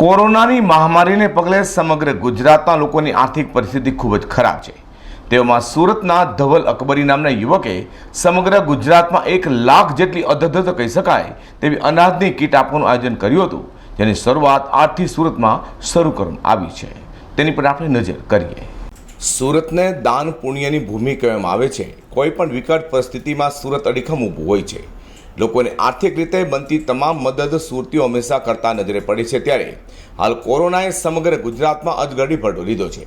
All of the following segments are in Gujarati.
કોરોનાની મહામારીને પગલે સમગ્ર ગુજરાતના લોકોની આર્થિક પરિસ્થિતિ ખૂબ જ ખરાબ છે. તેવામાં સુરતના ધવલ અકબરી નામના યુવકે સમગ્ર ગુજરાતમાં એક લાખ જેટલી અધધત કહી શકાય તેવી અનાજની કીટ આપવાનું આયોજન કર્યું હતું, જેની શરૂઆત આજથી સુરતમાં શરૂ કરવામાં આવી છે. તેની પર આપણે નજર કરીએ. સુરતને દાન પુણ્યની ભૂમિ કહેવામાં આવે છે. કોઈ પણ વિકટ પરિસ્થિતિમાં સુરત અડીખમ ઊભું હોય છે. લોકોને આર્થિક રીતે બનતી તમામ મદદ સુરતીઓ હંમેશા કરતા નજરે પડે છે ત્યારે હાલ કોરોનાએ સમગ્ર ગુજરાતમાં અજગડી ભરડો લીધો છે.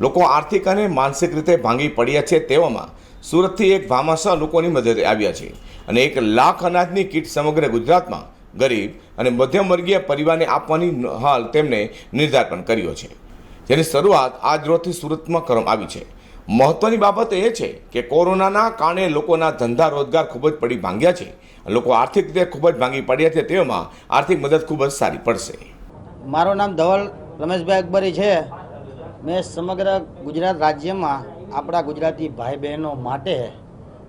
લોકો આર્થિક અને માનસિક રીતે ભાંગી પડ્યા છે તેવામાં સુરતથી એક ભામાશા લોકોની મદદે આવ્યા છે અને એક લાખ અનાજની કીટ સમગ્ર ગુજરાતમાં ગરીબ અને મધ્યમ વર્ગીય પરિવારને આપવાની હાલ તેમને નિર્ધાર પણ કર્યો છે. જેની શરૂઆત આજ રોજથી સુરતમાં કરવામાં આવી છે. મહત્વની બાબત એ છે કે કોરોનાના કારણે લોકોના ધંધા રોજગાર ખૂબ જ પડી ભાંગ્યા છે. લોકો આર્થિક રીતે ખૂબ જ ભાંગી પડ્યા છે તેમાં આર્થિક મદદ ખૂબ જ સારી પડશે. મારું નામ ધવલ રમેશભાઈ અકબરી છે. મેં સમગ્ર ગુજરાત રાજ્યમાં આપણા ગુજરાતી ભાઈ બહેનો માટે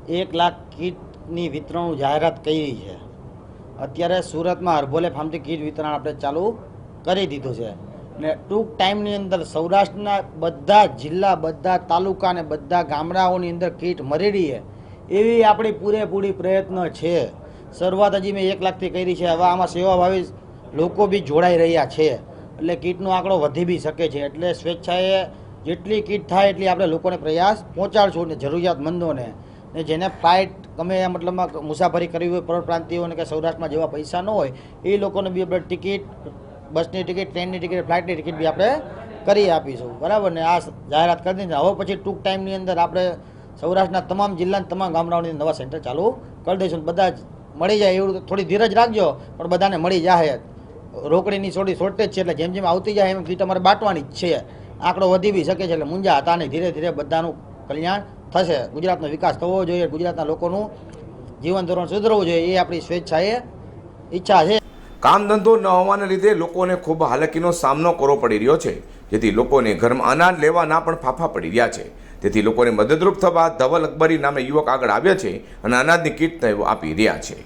એક લાખ કીટની વિતરણ જાહેરાત કરી છે. અત્યારે સુરતમાં હર્બોલે ફાર્મથી કીટ વિતરણ આપણે ચાલુ કરી દીધું છે. ને ટૂંક ટાઈમની અંદર સૌરાષ્ટ્રના બધા જિલ્લા, બધા તાલુકા ને બધા ગામડાઓની અંદર કીટ મરેડીએ એવી આપણી પૂરેપૂરી પ્રયત્ન છે. શરૂઆત હજી મેં એક લાખથી કરી છે. હવે આમાં સેવાભાવી લોકો બી જોડાઈ રહ્યા છે. એટલે કીટનો આંકડો વધી બી શકે છે. એટલે સ્વેચ્છાએ જેટલી કીટ થાય એટલી આપણે લોકોને પ્રયાસ પહોંચાડશું ને જરૂરિયાતમંદોને. ને જેને ફ્લાઇટ ગમે મતલબમાં મુસાફરી કરવી હોય પરપ્રાંતિઓને કે સૌરાષ્ટ્રમાં જેવા પૈસા ન હોય, એ લોકોને બી આપણે ટિકિટ બસની ટિકિટ, ટ્રેનની ટિકિટ, ફ્લાઇટની ટિકિટ બી આપણે કરી આપીશું. બરાબર ને? આ જાહેરાત કરી દીધી. હવે પછી ટૂંક ટાઈમની અંદર આપણે સૌરાષ્ટ્રના તમામ જિલ્લાના તમામ ગામડાઓની નવા સેન્ટર ચાલુ કરી દઈશું બધા જ મળી જાય એવું થોડી ધીરજ રાખજો, પણ બધાને મળી જાય. રોકડીની થોડી શોર્ટેજ છે એટલે જેમ જેમ આવતી જાય એમ કીટ અમારે બાંટવાની જ છે. આંકડો વધી બી શકે છે એટલે મુંજા હતા નહીં ધીરે ધીરે બધાનું કલ્યાણ થશે. ગુજરાતનો વિકાસ થવો જોઈએ, ગુજરાતના લોકોનું જીવન ધોરણ સુધરવું જોઈએ, એ આપણી સ્વેચ્છાએ ઈચ્છા છે. કામ ધંધો ન હોવાને લીધે લોકોને ખૂબ હાલકીનો સામનો કરવો પડી રહ્યો છે. જેથી લોકોને ઘરમાં અનાજ લેવાના પણ ફાફા પડી રહ્યા છે. તેથી લોકોને મદદરૂપ થવા ધવલ અકબરી નામે યુવક આગળ આવ્યા છે અને અનાજની કીટ આપી રહ્યા છે.